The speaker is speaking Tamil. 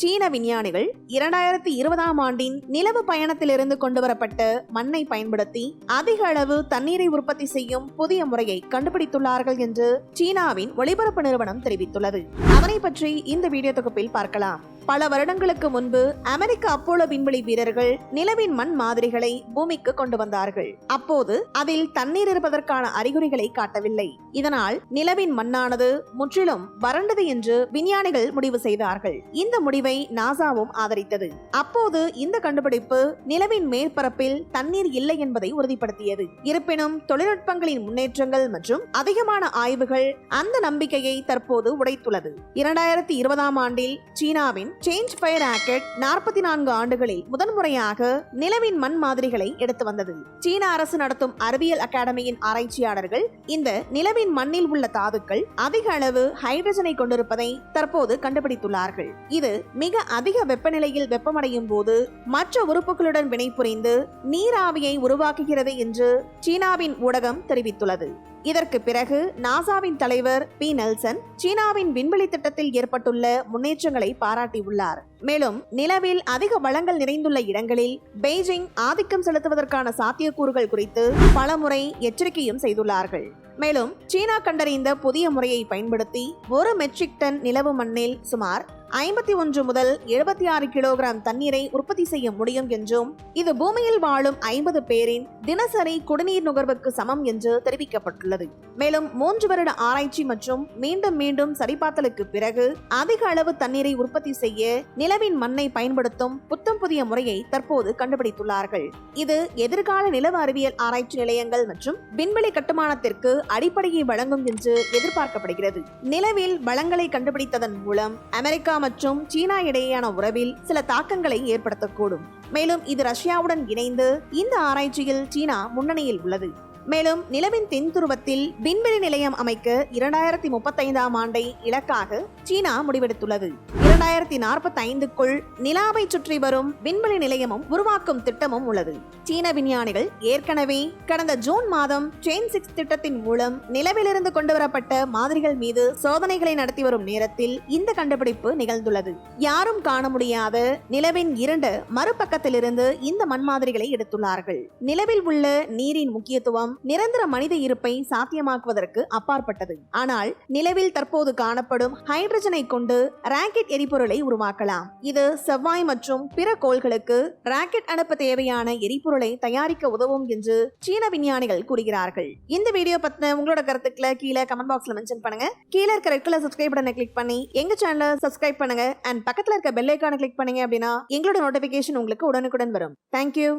சீன விஞ்ஞானிகள் இரண்டாயிரத்தி இருபதாம் ஆண்டின் நிலவு பயணத்திலிருந்து கொண்டுவரப்பட்ட மண்ணை பயன்படுத்தி அதிக அளவு தண்ணீரை உற்பத்தி செய்யும் புதிய முறையை கண்டுபிடித்துள்ளார்கள் என்று சீனாவின் ஒளிபரப்பு நிறுவனம் தெரிவித்துள்ளது. அதனை பற்றி இந்த வீடியோ தொகுப்பில் பார்க்கலாம். பல வருடங்களுக்கு முன்பு அமெரிக்க அப்போலோ விண்வெளி வீரர்கள் நிலவின் மண் மாதிரிகளை பூமிக்கு கொண்டு வந்தார்கள். அப்போது அதில் தண்ணீர் இருப்பதற்கான அறிகுறிகளை காட்டவில்லை. இதனால் நிலவின் மண்ணானது முற்றிலும் வறண்டது என்று விஞ்ஞானிகள் முடிவு செய்தார்கள். இந்த முடிவை நாசாவும் ஆதரித்தது. அப்போது இந்த கண்டுபிடிப்பு நிலவின் மேற்பரப்பில் தண்ணீர் இல்லை என்பதை உறுதிப்படுத்தியது. இருப்பினும் தொழில்நுட்பங்களின் முன்னேற்றங்கள் மற்றும் அதிகமான ஆய்வுகள் அந்த நம்பிக்கையை தற்போது உடைத்துள்ளது. இரண்டாயிரத்தி இருபதாம் ஆண்டில் சீனாவின் சேஞ்ச் ஃபயர் ஆக்கெட் நாற்பத்தி நான்கு ஆண்டுகளில் முதன்முறையாக நிலவின் மண் மாதிரிகளை எடுத்து வந்தது. சீன அரசு நடத்தும் அறிவியல் அகாடமியின் ஆராய்ச்சியாளர்கள் இந்த நிலவின் மண்ணில் உள்ள தாதுக்கள் அதிக அளவு ஹைட்ரஜனை கொண்டிருப்பதை தற்போது கண்டுபிடித்துள்ளார்கள். இது மிக அதிக வெப்பநிலையில் வெப்பமடையும் போது மற்ற உறுப்புகளுடன் வினைபுரிந்து நீராவியை உருவாக்குகிறது என்று சீனாவின் ஊடகம் தெரிவித்துள்ளது. இதற்கு பிறகு நாசாவின் தலைவர் பி நெல்சன் சீனாவின் விண்வெளி திட்டத்தில் ஏற்பட்டுள்ள முன்னேற்றங்களை பாராட்டியுள்ளார். மேலும் நிலவில் அதிக வளங்கள் நிறைந்துள்ள இடங்களில் பெய்ஜிங் ஆதிக்கம் செலுத்துவதற்கான சாத்தியக்கூறுகள் குறித்து பலமுறை எச்சரிக்கையும் செய்துள்ளார்கள். மேலும் சீனா கண்டறிந்த புதிய முறையை பயன்படுத்தி ஒரு மெட்ரிக் டன் நிலவு மண்ணில் சுமார் ஐம்பத்தி ஒன்று முதல் எழுபத்தி ஆறு கிலோகிராம் தண்ணீரை உற்பத்தி செய்ய முடியும் என்றும் இது பூமியில் வாழும் ஐம்பது பேரின் தினசரி குடிநீர் நுகர்வுக்கு சமம் என்று தெரிவிக்கப்பட்டுள்ளது. மேலும் மூன்று வருட ஆராய்ச்சி மற்றும் மீண்டும் மீண்டும் சரிபார்த்தலுக்கு பிறகு அதிக அளவு தண்ணீரை உற்பத்தி செய்ய நில நிலவின் மண்ணை பயன்படுத்தும் புத்தம் புதிய முறையை தற்போது கண்டுபிடித்துள்ளார்கள். இது எதிர்கால நிலவு அறிவியல் ஆராய்ச்சி நிலையங்கள் மற்றும் விண்வெளி கட்டுமானத்திற்கு அடிப்படையை வழங்கும் என்று எதிர்பார்க்கப்படுகிறது. நிலவில் வளங்களை கண்டுபிடித்ததன் மூலம் அமெரிக்கா மற்றும் சீனா இடையேயான உறவில் சில தாக்கங்களை ஏற்படுத்தக்கூடும். மேலும் இது ரஷ்யாவுடன் இணைந்து இந்த ஆராய்ச்சியில் சீனா முன்னணியில் உள்ளது. மேலும் நிலவின் தென் துருவத்தில் விண்வெளி நிலையம் அமைக்க இரண்டாயிரத்தி முப்பத்தைந்தாம் ஆண்டை இலக்காக சீனா முடிவெடுத்துள்ளது. இரண்டாயிரத்தி நாற்பத்தி ஐந்துக்குள் நிலாவை சுற்றி வரும் விண்வெளி நிலையமும் உருவாக்கும் திட்டமும் உள்ளது. சீன விஞ்ஞானிகள் ஏற்கனவே கடந்த ஜூன் மாதம் செயின் சிக்ஸ் திட்டத்தின் மூலம் நிலவிலிருந்து கொண்டுவரப்பட்ட மாதிரிகள் மீது சோதனைகளை நடத்தி வரும் நேரத்தில் இந்த கண்டுபிடிப்பு நிகழ்ந்துள்ளது. யாரும் காண முடியாத நிலவின் இரண்டு மறுபக்கத்திலிருந்து இந்த மண் மாதிரிகளை எடுத்துள்ளார்கள். நிலவில் உள்ள நீரின் முக்கியத்துவம் நிரந்தர மனித இருப்பை சாத்தியமாக்குவதற்கு அப்பாற்பட்டது. ஆனால் நிலவில் தற்போது காணப்படும் ஹைட்ரஜனை கொண்டு ராக்கெட் எரிபொருளை உருவாக்கலாம். இது செவ்வாய் மற்றும் பிற கோள்களுக்கு ராக்கெட் அனுப்ப தேவையான எரிபொருளை தயாரிக்க உதவும் என்று சீன விஞ்ஞானிகள் கூறுகிறார்கள். இந்த வீடியோ பத்தின உங்களோட கருத்துக்களை கீழே கமெண்ட் பாக்ஸ்ல மென்ஷன் பண்ணுங்க. கீழே இருக்க ரெட் கலர் சப்ஸ்கிரைப் பட்டனை கிளிக் பண்ணி எங்க சேனலை சப்ஸ்கிரைப் பண்ணுங்க. அண்ட் பக்கத்துல இருக்க பெல் ஐக்கானை கிளிக் பண்ணீங்க அப்படின்னா எங்களோட நோட்டிபிகேஷன் உங்களுக்கு உடனுக்குடன் வரும். தேங்க்யூ